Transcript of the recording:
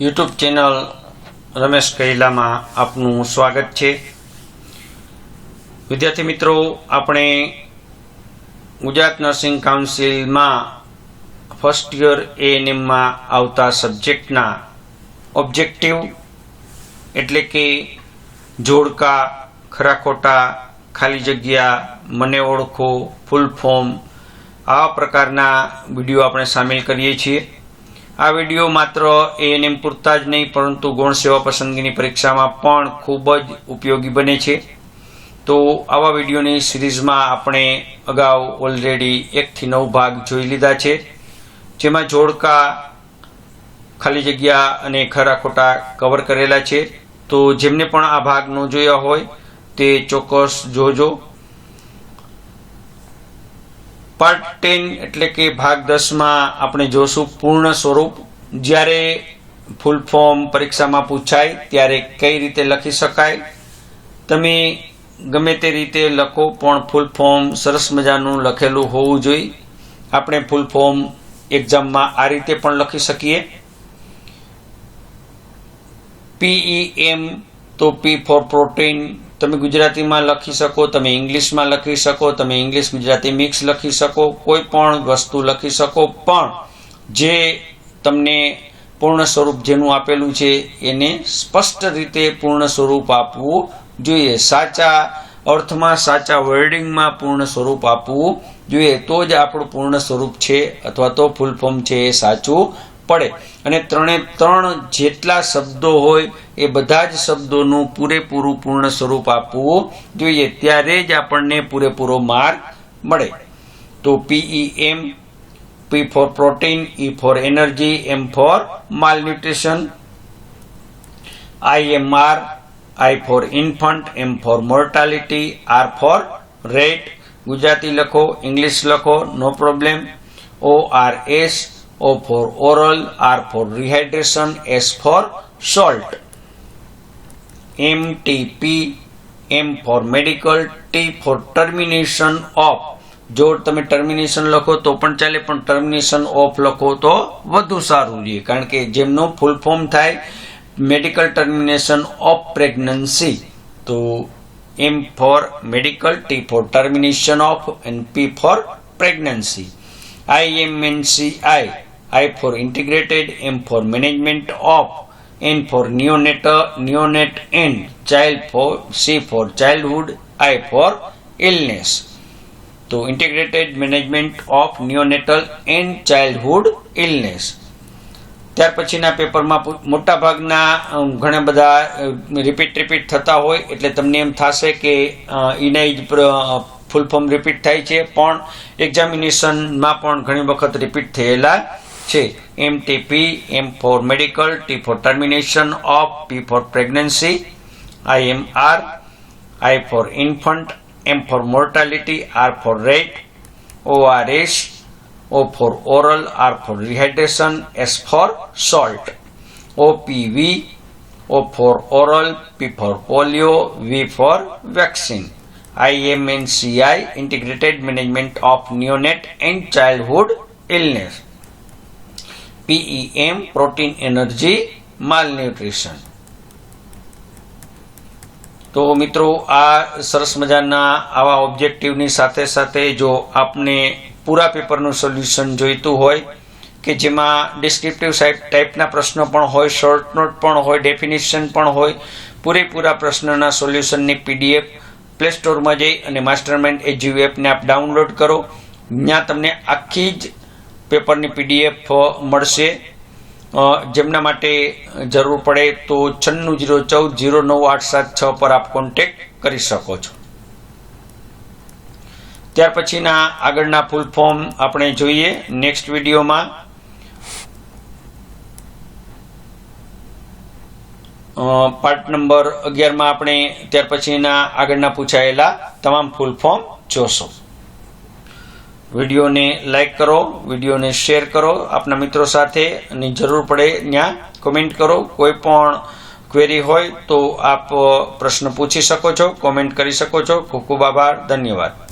YouTube channel Ramesh કૈલામાં આપનું સ્વાગત છે. વિદ્યાર્થી મિત્રો, આપણે ગુજરાત નર્સિંગ કાઉન્સિલમાં ફર્સ્ટ યર એએનએમમાં આવતા સબ્જેક્ટના ઓબ્જેક્ટિવ એટલે કે જોડકા ખરા ખોટા ખાલી જગ્યા, મને ઓળખો, ફૂલ ફોર્મ, આવા પ્રકારના વીડિયો આપણે સામેલ કરીએ છીએ. આ વીડિયો માત્ર એએનએમ પૂરતા જ નહીં, પરંતુ ગૌણ સેવા પસંદગીની પરીક્ષામાં પણ ખૂબ જ ઉપયોગી બને છે. તો આવા વિડીયોની સિરીઝમાં આપણે અગાઉ ઓલરેડી એકથી નવ ભાગ જોઈ લીધા છે. જેમાં જોડકા ખાલી જગ્યા અને ખરા ખોટા કવર કરેલા છે. તો જેમને પણ આ ભાગ ન જોયા હોય, તે ચોક્કસ જોજો. પાર્ટ ટેન એટલે કે ભાગ દસમાં આપણે જોશું પૂર્ણ સ્વરૂપ. જ્યારે ફૂલ ફોર્મ પરીક્ષામાં પૂછાય, ત્યારે કઈ રીતે લખી શકાય? તમે ગમે તે રીતે લખો, પણ ફૂલ ફોર્મ સરસ મજાનું લખેલું હોવું જોઈએ. આપણે ફૂલ ફોર્મ એક્ઝામમાં આ રીતે પણ લખી શકીએ. પીઈ એમ તો પી ફોર પ્રોટીન તમે ગુજરાતીમાં લખી શકો, તમે ઇંગ્લિશમાં લખી શકો, તમે ઇંગ્લિશ ગુજરાતી મિક્સ લખી શકો, કોઈ પણ વસ્તુ લખી શકો, પણ જે તમને પૂર્ણ સ્વરૂપ જેનું આપેલું છે, એને સ્પષ્ટ રીતે પૂર્ણ સ્વરૂપ આપવું જોઈએ. સાચા અર્થમાં, સાચા વર્ડિંગમાં પૂર્ણ સ્વરૂપ આપવું જોઈએ. તો જ આપણું પૂર્ણ સ્વરૂપ છે, અથવા તો ફૂલ ફોર્મ છે એ સાચું પડે. અને ત્રણે ત્રણ જેટલા શબ્દો હોય એ બધા જ શબ્દોનું પૂરેપૂરું પૂર્ણ સ્વરૂપ આપવું જોઈએ. ત્યારે જ આપણને પૂરેપૂરો માર્ક મળે. તો P E M P for protein E for energy M for malnutrition I M R I for infant M for mortality R for rate Gujarati લખો ઇંગ્લિશ લખો no problem O R S O for oral, R for rehydration, S for salt. MTP, M for medical, T for termination of. જો તમે termination લખો તો પણ ચાલે પણ termination of લખો તો વધુ સારું છે કારણ કે જેમનું ફૂલ ફોર્મ થાય મેડિકલ ટર્મિનેશન ઓફ પ્રેગ્નન્સી તો M for medical T for termination of and P for pregnancy IMNCI, I for integrated, M for management of, N for neonatal, neonate and child for C for childhood, I for illness. તો integrated management of neonatal and childhood illness ત્યાર પછીના પેપરમાં મોટા ભાગના ઘણા બધા repeat repeat થતા હોય એટલે તમને એમ થશે કે એના જ ફૂલ ફોર્મ રિપીટ થાય છે પણ એક્ઝામિનેશનમાં પણ ઘણી વખત રિપીટ થયેલા છે M T P M for medical T for termination of P for pregnancy I M R I for infant M for mortality R for rate O R S O for oral R for rehydration S for salt O P V O for oral P for polio V for vaccine IMNCI Integrated Management of Neonate and Childhood Illness. PEM protein energy malnutrition તો મિત્રો, આ સરસ મજાના આવા ઓબ્જેક્ટિવની સાથે સાથે જો આપને પૂરા પેપરનું સોલ્યુશન જોઈતું હોય, કે જેમાં ડિસ્ક્રિપ્ટિવ ટાઈપના પ્રશ્નો પણ હોય શોર્ટ નોટ પણ હોય ડેફિનેશન પણ હોય, પૂરેપૂરા પ્રશ્નના સોલ્યુશનની પીડીએફ પ્લે સ્ટોરમાં જઈ અને માસ્ટર માઇન્ડ એજીયુ એપને આપ ડાઉનલોડ કરો. ત્યાં તમને આખી જ પેપરની પીડીએફ મળશે. જેમના માટે જરૂર પડે તો છન્નું જીરો ચૌદ જીરો નવ આઠ સાત છ પર આપ કોન્ટેક કરી શકો છો. ત્યાર પછીના આગળના ફૂલ ફોર્મ આપણે જોઈએ. નેક્સ્ટ વિડીયોમાં પાર્ટ નંબર અગિયારમાં આપણે ત્યાર પછીના આગળના પૂછાયેલા તમામ ફૂલ ફોર્મ જોશો. વિડીયોને લાઈક કરો, વિડીયોને શેર કરો. આપના મિત્રો સાથે અને જરૂર પડે ત્યાં કોમેન્ટ કરો. કોઈ પણ ક્વેરી હોય તો આપ પ્રશ્ન પૂછી શકો છો, કોમેન્ટ કરી શકો છો. ખૂબ ખૂબ આભાર. ધન્યવાદ.